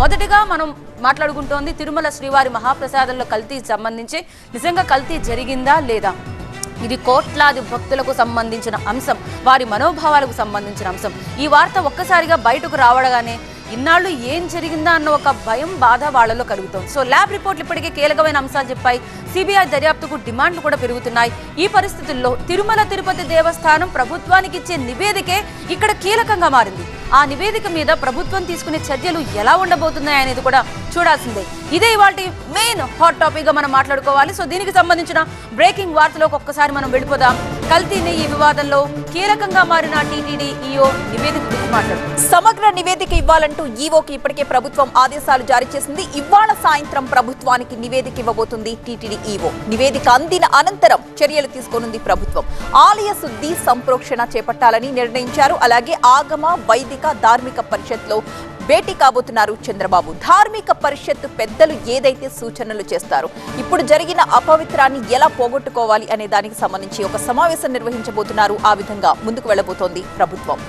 మొదటిగా మనం మాట్లాడుకుంటోంది తిరుమల శ్రీవారి మహాప్రసాదంలో కల్తీ సంబంధించి. నిజంగా కల్తీ జరిగిందా లేదా? ఇది కోట్లాది భక్తులకు సంబంధించిన అంశం వారి మనోభావాలకు సంబంధించిన అంశం. ఈ వార్త ఒక్కసారిగా బయటకు రావడగానే ఇన్నాళ్ళు ఏం జరిగిందా అన్న ఒక భయం బాధ వాళ్ళలో కలుగుతోంది. సో ల్యాబ్ రిపోర్ట్లు ఇప్పటికే కీలకమైన అంశాలు చెప్పాయి. సిబిఐ దర్యాప్తుకు డిమాండ్లు కూడా పెరుగుతున్నాయి. ఈ పరిస్థితుల్లో తిరుమల తిరుపతి దేవస్థానం ప్రభుత్వానికి ఇచ్చే నివేదికే ఇక్కడ కీలకంగా మారింది. ఆ నివేదిక మీద ప్రభుత్వం తీసుకునే చర్యలు ఎలా ఉండబోతున్నాయి అనేది కూడా చూడాల్సిందే. ఇదే ఇవాళ మెయిన్ హాట్ టాపిక్గా మనం మాట్లాడుకోవాలి. సో దీనికి సంబంధించిన బ్రేకింగ్ వార్తలోకి ఒక్కసారి మనం వెళ్ళిపోదాం. కల్తీని ఈ వివాదంలో కీలకంగా మారిన టీటీడీ ఈఓ నివేదిక సమగ్ర నివేదిక ఇవ్వాలంటూ ఈవోకి ఇప్పటికే ప్రభుత్వం ఆదేశాలు జారీ చేసింది. ఇవాళ సాయంత్రం ప్రభుత్వానికి నివేదిక ఇవ్వబోతుంది టీటీడీ ఈవో నివేదిక అందిన అనంతరం చర్యలు తీసుకోనుంది ప్రభుత్వం. ఆలయ శుద్ధి సంప్రోక్షణ చేపట్టాలని నిర్ణయించారు. అలాగే ఆగమ వైద్య వైదిక ధార్మిక పరిషత్లో భేటీ కాబోతున్నారు చంద్రబాబు. ధార్మిక పరిషత్ పెద్దలు ఏదైతే సూచనలు చేస్తారో ఇప్పుడు జరిగిన అపవిత్రాన్ని ఎలా పోగొట్టుకోవాలి అనే దానికి సంబంధించి ఒక సమావేశం నిర్వహించబోతున్నారు. ఆ విధంగా ముందుకు వెళ్ళబోతోంది ప్రభుత్వం.